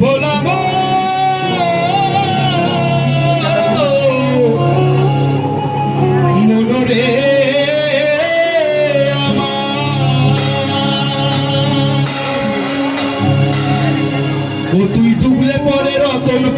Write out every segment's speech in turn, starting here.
Bola, bola.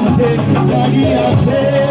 আছে লাগিয়াছে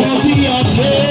নদী আছে।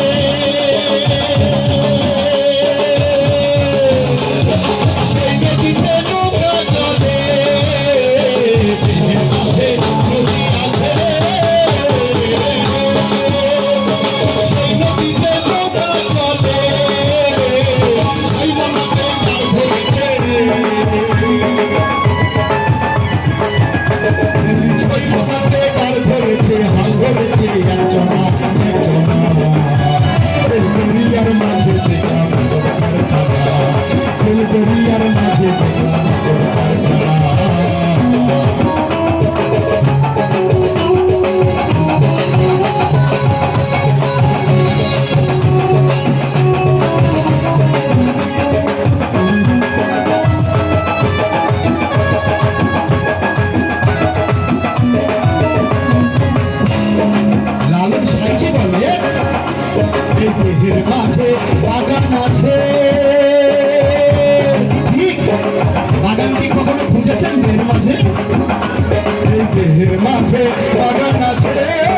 নদীর মাঝে, বাগান আছে। ঠিক। বাগান কি কখনো খুঁজেছেন দেহের মাঝে? এই দেহের মাঝে বাগান আছে।